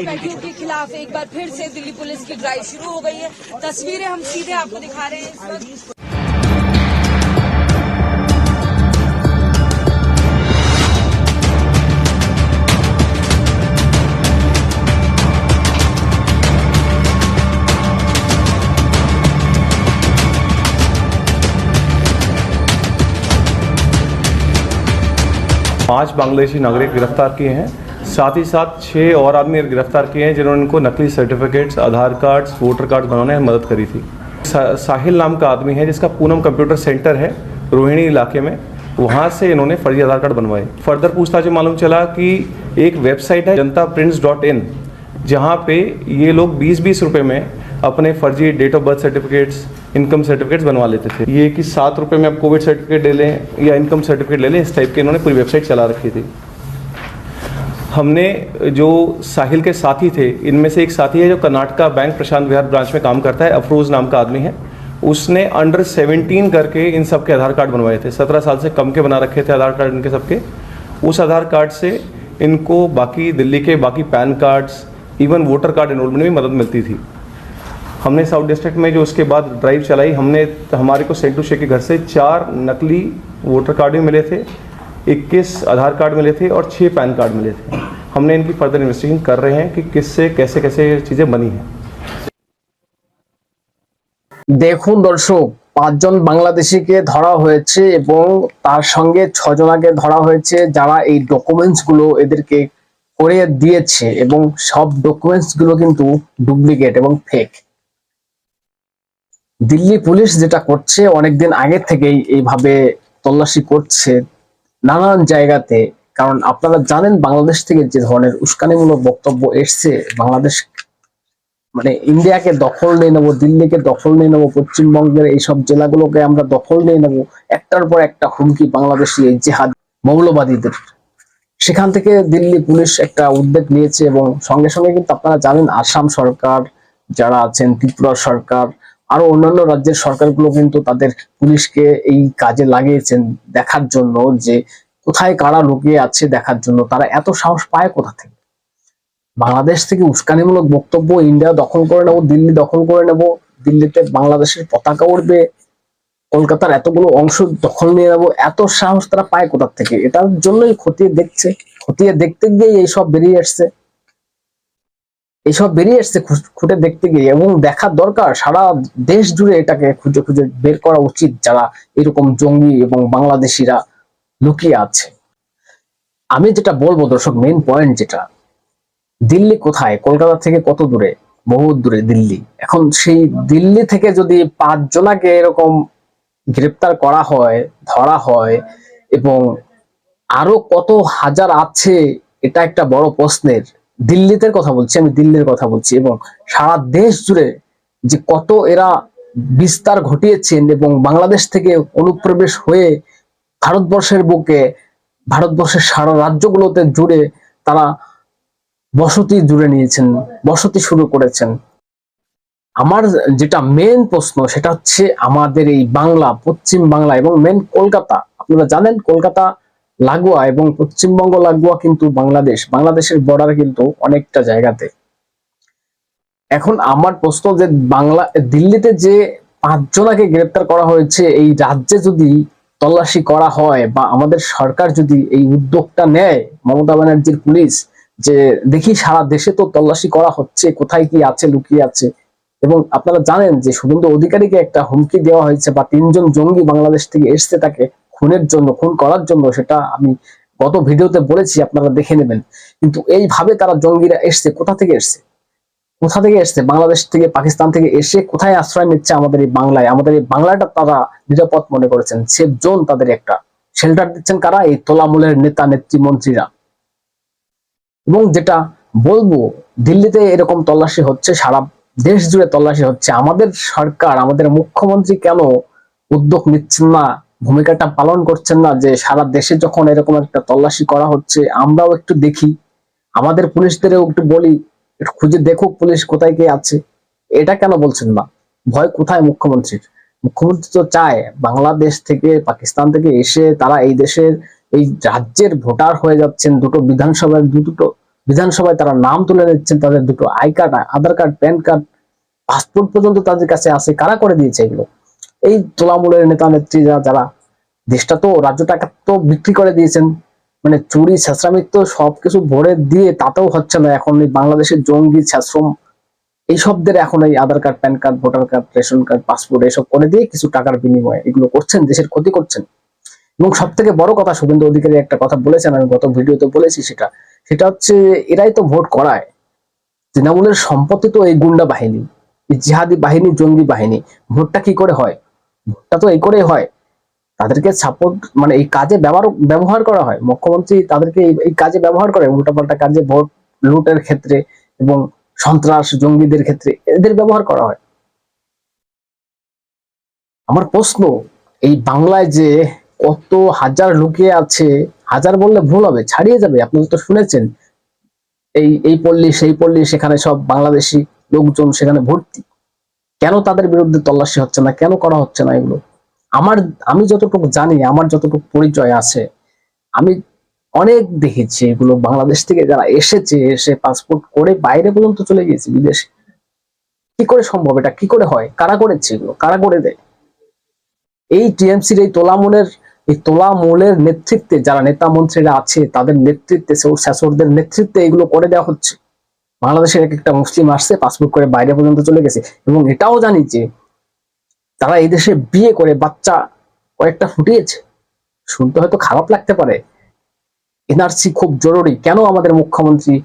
घुसपैठियों के खिलाफ एक बार फिर से दिल्ली पुलिस की ड्राइव शुरू हो गई है। तस्वीरें हम सीधे आपको दिखा रहे हैं इस वक्त। पाँच बांग्लादेशी नागरिक गिरफ़्तार किए हैं। साथ ही साथ छः और आदमी गिरफ़्तार किए हैं जिन्होंने इनको नकली certificates Aadhaar cards voter card बनाने में मदद करी थी। सा, साहिल नाम का आदमी है जिसका पूनम कंप्यूटर सेंटर है रोहिणी इलाके में। वहाँ से इन्होंने फर्जी आधार कार्ड बनवाए। फर्दर पूछताछ में मालूम चला कि एक वेबसाइट है जनता प्रिंट्स डॉट इन जहाँ पे ये लोग बीस बीस रुपये में अपने फर्जी date of birth certificates income certificates बनवा लेते थे। ये कि सात रुपये में आप कोविड सर्टिफिकेट ले लें या इनकम सर्टिफिकेट ले लें इस टाइप के इन्होंने पूरी वेबसाइट चला रखी थी। हमने जो साहिल के साथी थे, इनमें से एक साथी है जो कर्नाटका बैंक प्रशांत विहार ब्रांच में काम करता है, अफरोज नाम का आदमी है। उसने अंडर 17 करके इन सब के आधार कार्ड बनवाए थे। 17 साल से कम के बना रखे थे आधार कार्ड इनके सबके। उस आधार कार्ड से इनको बाकी दिल्ली के बाकी PAN cards even voter card enrolment में मदद मिलती थी। हमने साउथ डिस्ट्रिक्ट में जो उसके बाद ड्राइव चलाई, हमने, हमारे को सेंटू शेख के घर से चार नकली वोटर कार्ड भी मिले थे। 21 आधार कार्ड मिले थे और 6 पैन कार्ड मिले थे हमने इनकी फर्दर इन्वेस्टिगेशन कर रहे हैं कि किससे कैसे कैसे चीज़ें बनी हैं দেখুন দর্শক পাঁচজন বাংলাদেশিকে ধরা হয়েছে এবং তার সঙ্গে ছজনাকে ধরা হয়েছে যারা এই ডকুমেন্টস গুলো এদেরকে করে দিয়েছে এবং সব ডকুমেন্টস গুলো কিন্তু ডুপ্লিকেট এবং ফেক দিল্লি পুলিশ যেটা করছে অনেকদিন আগে থেকেই এইভাবে তল্লাশি করছে নানান জায়গাতে, কারণ আপনারা জানেন বাংলাদেশ থেকে যে ধরনের উস্কানিমূলক বক্তব্য এসছে, বাংলাদেশ মানে ইন্ডিয়াকে দখল নিয়ে নেব, দিল্লিকে দখল নিয়ে নেব, পশ্চিমবঙ্গের এইসব জেলাগুলোকে আমরা দখল নিয়ে নেব, একটার পর একটা হুমকি বাংলাদেশি এই জেহাদ মৌলবাদীদের। সেখান থেকে দিল্লি পুলিশ একটা উদ্যোগ নিয়েছে এবং সঙ্গে সঙ্গে কিন্তু আপনারা জানেন আসাম সরকার, যারা আছেন ত্রিপুরা সরকার আরও অন্যান্য রাজ্যের সরকারগুলো কিন্তু তাদের পুলিশকে এই কাজে লাগিয়েছেন দেখার জন্য যে কোথায় কারা লুকিয়ে আছে দেখার জন্য। তারা এত সাহস পায় কোথা থেকে? বাংলাদেশ থেকে উস্কানিমূলক বক্তব্য ইন্ডিয়া দখল করে নেব, দিল্লি দখল করে নেব, দিল্লিতে বাংলাদেশের পতাকা উঠবে কলকাতার এতগুলো অংশ দখল নিয়ে নেব, এত সাহস তারা পায় কোথা থেকে? এটার জন্যই খতিয়ে দেখছে, খতিয়ে দেখতে গিয়ে এইসব বেরিয়ে আসছে। এইসব বেরিয়ে আসছে খু- খুঁটে দেখতে গিয়ে এবং দেখার দরকার সারা দেশ জুড়ে এটাকে খুঁজে খুঁজে বের করা উচিত যারা এরকম জঙ্গি এবং বাংলাদেশিরা লুকিয়ে আছে। আমি যেটা বলব দর্শক মেন পয়েন্ট যেটা, দিল্লি কোথায়? কলকাতা থেকে কত দূরে? বহু দূরে, দিল্লি। এখন সেই দিল্লি থেকে যদি পাঁচ জনাকে এরকম গ্রেপ্তার করা হয়, ধরা হয় এবং আরও কত হাজার আছে, এটা একটা বড় প্রশ্নের। দিল্লিতে কথা বলছি, আমি দিল্লির কথা বলছি এবং সারা দেশ জুড়ে যে কত এরা বিস্তার ঘটিয়েছেন এবং বাংলাদেশ থেকে অনুপ্রবেশ হয়ে ভারতবর্ষের বুকে, ভারতবর্ষের সারা রাজ্যগুলোতে জুড়ে তারা বসতি জুড়ে নিয়েছেন, বসতি শুরু করেছেন। আমার যেটা মেন প্রশ্ন, সেটা হচ্ছে আমাদের এই বাংলা, পশ্চিম বাংলা এবং মেন কলকাতা। আপনারা জানেন কলকাতা লাগোয়া এবং পশ্চিমবঙ্গ লাগোয়া কিন্তু বাংলাদেশ। বাংলাদেশের বর্ডার কিন্তু অনেকটা জায়গাতে। এখন আমার প্রশ্ন যে বাংলা, দিল্লিতে যে পাঁচজনাকে গ্রেপ্তার করা হয়েছে, এই রাজ্যে যদি তল্লাশি করা হয় বা আমাদের সরকার যদি এই উদ্যোগটা নেয়, মমতা ব্যানার্জির পুলিশ, যে দেখি সারা দেশে তো তল্লাশি করা হচ্ছে, কোথায় কি আছে, লুকিয়ে আছে। এবং আপনারা জানেন যে শুভেন্দু অধিকারীকে একটা হুমকি দেওয়া হয়েছে বা তিনজন জঙ্গি বাংলাদেশ থেকে এসছে তাকে খুনের জন্য, খুন করার জন্য সেটা আমি গত ভিডিওতে বলেছি, আপনারা দেখে নেবেন। কিন্তু এইভাবে তারা জঙ্গিরা এসছে, কোথা থেকে এসছে? কোথা থেকে এসছে? বাংলাদেশ থেকে, পাকিস্তান থেকে এসে কোথায় আশ্রয় নিচ্ছে আমাদের এই বাংলায়? আমাদের এই বাংলাটা তারা নিরাপদ মনে করেছেন। সেফ জোন তাদের একটা। শেল্টার দিচ্ছেন কারা? এই তোলামূলের নেতা, নেত্রী, মন্ত্রীরা। এবং যেটা বলব, দিল্লিতে এরকম তল্লাশি হচ্ছে, সারা দেশ জুড়ে তল্লাশি হচ্ছে। আমাদের সরকার, আমাদের মুখ্যমন্ত্রী কেন উদ্যোগ নিচ্ছেন না? ভূমিকাটা পালন করছেন না যে সারা দেশে যখন এরকম একটা তল্লাশি করা হচ্ছে, আমরাও একটু দেখি। আমাদের পুলিশদেরও একটু বলি, একটু খুঁজে দেখুক পুলিশ কোথায় কে আছে। এটা কেন বলছেন না? ভয় কোথায় মুখ্যমন্ত্রীর? মুখ্যমন্ত্রী তো চায় বাংলাদেশ থেকে, পাকিস্তান থেকে এসে তারা এই দেশের, এই রাজ্যের ভোটার হয়ে যাচ্ছেন। দুটো বিধানসভার, দু দুটো বিধানসভায় তারা নাম তুলে নিচ্ছেন, তাদের দুটো I card, Aadhaar card, PAN card, passport পর্যন্ত তাদের কাছে আছে। কারা করে দিয়েছে এগুলো? এই তোলামূলের নেতা নেত্রীরা যারা, দেশটা তো, রাজ্যটাকে তো বিক্রি করে দিয়েছেন। মানে চুরি ছেঁচড়ামি তো সবকিছু ভরে দিয়ে তাতেও হচ্ছে না। এখন এই বাংলাদেশের জঙ্গি, ছেঁচড়ম, এইসবদের এখন এই Aadhaar card, PAN card, voter card, ration card, passport এসব করে দিয়ে কিছু টাকার বিনিময়ে এগুলো করছেন, দেশের ক্ষতি করছেন। এবং সব থেকে বড় কথা শুভেন্দু অধিকারী একটা কথা বলেছেন, আমি গত ভিডিওতে বলেছি সেটা। সেটা হচ্ছে, এরাই তো ভোট করায়। তৃণমূলের সম্পত্তি তো এই গুন্ডা বাহিনী, এই জিহাদি বাহিনী, জঙ্গি বাহিনী। ভোটটা কি করে হয়? ভোটটা তো এই করেই হয়। তাদেরকে সাপোর্ট মানে এই কাজে ব্যবহার ব্যবহার করা হয়। মুখ্যমন্ত্রী তাদেরকে এই- কাজে ব্যবহার করে উল্টাপাল্টা কাজে ভোট লুটের ক্ষেত্রে এবং সন্ত্রাস, জঙ্গিদের ক্ষেত্রে এদের ব্যবহার করা হয়। আমার প্রশ্ন, এই বাংলায় যে কত হাজার লুকিয়ে আছে, হাজার বললে ভুল হবে, ছাড়িয়ে যাবে, আপনি তো শুনেছেন। এই এই পল্লী, সেই পল্লী, সেখানে সব বাংলাদেশি লোকজন সেখানে ভর্তি। কেন তাদের বিরুদ্ধে তল্লাশি হচ্ছে না? কেন করা হচ্ছে না এগুলো? আমার, আমি যতটুকু জানি, আমার যতটুকু পরিচয় আছে, আমি অনেক দেখেছি এগুলো। বাংলাদেশ থেকে যারা এসেছে, এসে পাসপোর্ট করে বাইরে পর্যন্ত চলে গিয়েছে বিদেশে। কি করে সম্ভব এটা? কি করে হয়? কারা করেছে এগুলো? কারা করে দেয়? এই টিএমসির এই তোলামূলের এই তোলামূলের নেতৃত্বে যারা নেতা মন্ত্রীরা আছে, তাদের নেতৃত্বে শাসকদের নেতৃত্বে এগুলো করে দেওয়া হচ্ছে। বাংলাদেশের এক একটা মুসলিম আসছে পাসপোর্ট করে বাইরে পর্যন্ত চলে গেছে। এবং এটাও জানি যে তারা এই দেশে বিয়ে করে বাচ্চা কয়েকটা ফুটিয়েছে। শুনতে হয়তো খারাপ লাগতে পারে। এনআরসি খুব জরুরি। কেন আমাদের মুখ্যমন্ত্রী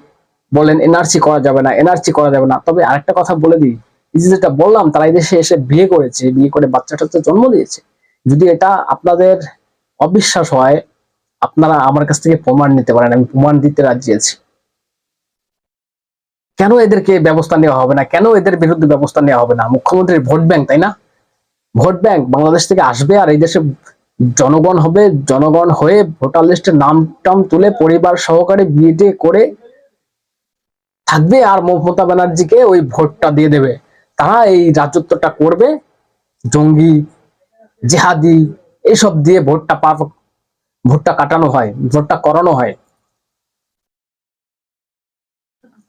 বলেন এনআরসি করা যাবে না, এনআরসি করা যাবে না? তবে আরেকটা কথা বলে দিই। যেটা বললাম, তারা দেশে এসে বিয়ে করেছে, বিয়ে করে বাচ্চা টাচ্চা জন্ম দিয়েছে। যদি এটা আপনাদের অবিশ্বাস হয়, আপনারা আমার কাছ থেকে প্রমাণ নিতে পারেন। আমি প্রমাণ দিতে রাজি আছি। কেন এদেরকে ব্যবস্থা নেওয়া হবে না? কেন এদের বিরুদ্ধে ব্যবস্থা নেওয়া হবে না? মুখ্যমন্ত্রীর ভোট ব্যাংক, তাই না? ভোট ব্যাংক বাংলাদেশ থেকে আসবে আর এই দেশে জনগণ হবে, জনগণ হয়ে ভোটার লিস্টের নাম টাম তুলে পরিবার সহকারে বিয়ে করে থাকবে আর মমতা ব্যানার্জিকে ওই ভোটটা দিয়ে দেবে। তারা এই রাজত্বটা করবে, জঙ্গি, জেহাদি এইসব দিয়ে ভোটটা ভোটটা কাটানো হয়, ভোটটা করানো হয়।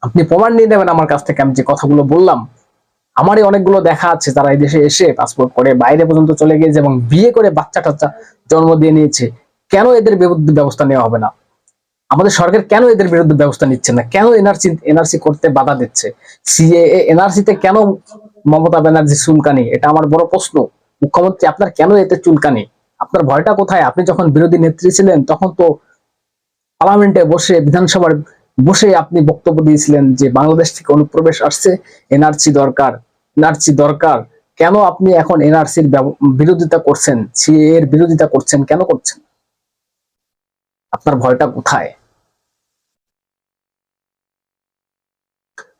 আপনি প্রমাণ নিয়ে নেবেন আমার কাছ থেকে আমি যে কথাগুলো বললাম। আমারই অনেকগুলো দেখা আছে তারা এই দেশে এসে পাসপোর্ট করে বাইরে পর্যন্ত চলে গিয়েছে এবং বিয়ে করে বাচ্চা টাচ্চা জন্ম দিয়ে নিয়েছে। কেন এদের বিরুদ্ধে ব্যবস্থা নেওয়া হবে না? আমাদের সরকার কেন এদের বিরুদ্ধে ব্যবস্থা নিচ্ছে না? কেন এনআরসি এনআরসি করতে বাধা দিচ্ছে? সিএ এনআরসি তে কেন মমতা ব্যানার্জি চুলকানি? এটা আমার বড় প্রশ্ন। মুখ্যমন্ত্রী, আপনার কেন এতে চুলকানি? আপনার ভয়টা কোথায়? আপনি যখন বিরোধী নেত্রী ছিলেন, তখন তো পার্লামেন্টে বসে বিধানসভার বসে আপনি বক্তব্য দিয়েছিলেন যে বাংলাদেশ থেকে অনুপ্রবেশ আসছে এনআরসি দরকার। এনআরসি দরকার। কেন আপনি এখন এনআরসির বিরোধিতা করছেন? এর বিরোধিতা করছেন, কেন করছেন? আপনার ভয়টা কোথায়?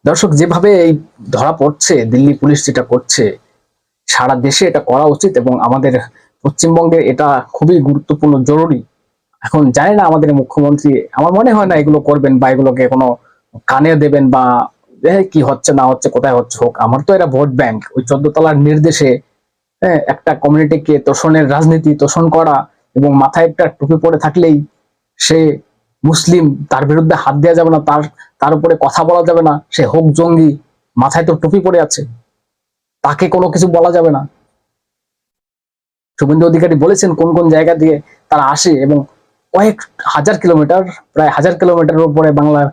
দর্শক, যেভাবে এই ধরা পড়ছে, দিল্লি পুলিশ যেটা করছে, সারা দেশে এটা করা উচিত এবং আমাদের পশ্চিমবঙ্গে এটা খুবই গুরুত্বপূর্ণ, জরুরি। এখন জানি না আমাদের মুখ্যমন্ত্রী আমার মনে হয় না এগুলো করবেন বা এগুলোকে কোনো কানে দেবেন বা কি হচ্ছে না হচ্ছে কোথায় হচ্ছে হোক। আমার তো এরা ভোট ব্যাংক। ওই চোদ্দ তলার নির্দেশে হ্যাঁ, একটা কমিউনিটিকে তোষণের রাজনীতি তোষণ করা এবং মাথায় একটা টুপি পরে থাকলেই সে মুসলিম তার বিরুদ্ধে হাত দেওয়া যাবে না তার তার উপরে কথা বলা যাবে না সে হোক জঙ্গি মাথায় তো টুপি পরে আছে। তাকে কোনো কিছু বলা যাবে না। শুভেন্দু অধিকারী বলেছেন কোন কোন জায়গা দিয়ে তারা আসে এবং কয়েক হাজার কিলোমিটার, প্রায় হাজার কিলোমিটারের উপরে বাংলার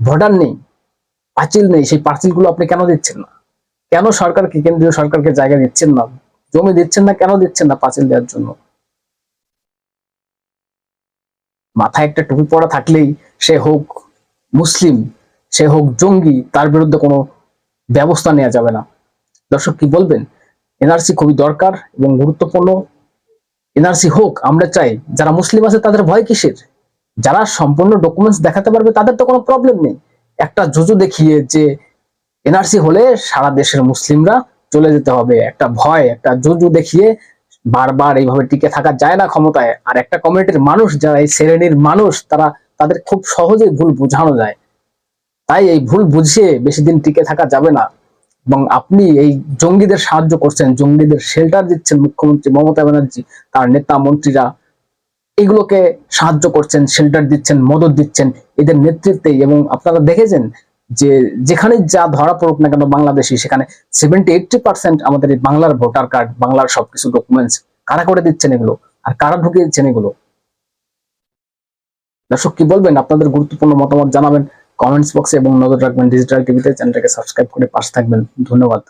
বর্ডার নেই, পাঁচিল নেই, সেই পাঁচিলগুলো আপনি কেন দিচ্ছেন না? কেন সরকারকে, কেন্দ্রীয় সরকারকে জায়গা দিচ্ছেন না? জমি দিচ্ছেন না, কেন দিচ্ছেন না পাঁচিল দেওয়ার জন্য? মাথায় একটা টুপি পড়া থাকলেই সে হোক মুসলিম, সে হোক জঙ্গি, তার বিরুদ্ধে কোনো ব্যবস্থা নেওয়া যাবে না। দর্শক কি বলবেন? এনআরসি খুবই দরকার এবং গুরুত্বপূর্ণ। এনআরসি হোক, আমরা চাই, যারা মুসলিম আছে তাদের ভয় কিসের? যারা সম্পূর্ণ ডকুমেন্টস দেখাতে পারবে তাদের তো কোনো প্রবলেম নেই। একটা জুজু দেখিয়ে যে এনআরসি হলে সারা দেশের মুসলিমরা চলে যেতে হবে। একটা ভয়, একটা জুজু দেখিয়ে বারবার এইভাবে টিকে থাকা যায় না ক্ষমতায়। আর একটা কমিউনিটির মানুষ, যারা এই শ্রেণির মানুষ, তারা, তাদের খুব সহজেই ভুল বোঝানো যায়। তাই এই ভুল বুঝিয়ে বেশি দিন টিকে থাকা যাবে না। এবং আপনি এই জঙ্গিদের সাহায্য করছেন, জঙ্গিদের শেল্টার দিচ্ছেন মুখ্যমন্ত্রী মমতা ব্যানার্জি, তার নেতা মন্ত্রীরা, এগুলোকে সাহায্য করছেন শেল্টার দিচ্ছেন, মদত দিচ্ছেন, এদের নেতৃত্বে এবং আপনারা দেখেছেন যে যেখানে যা ধরা পড়ুক না কেন বাংলাদেশি, সেখানে সেভেন্টি এইটটি পার্সেন্ট আমাদের এই বাংলার ভোটার কার্ড বাংলার সবকিছু ডকুমেন্টস কারা করে দিচ্ছেন এগুলো? আর কারা ঢুকিয়ে দিচ্ছেন এগুলো? দর্শক কি বলবেন? আপনাদের গুরুত্বপূর্ণ মতামত জানাবেন। কমেন্টস বক্সে এবং নজর রাখবেন ডিজিটাল টিভিতে চ্যানেলটাকে সাবস্ক্রাইব করে পাশে থাকবেন। ধন্যবাদ।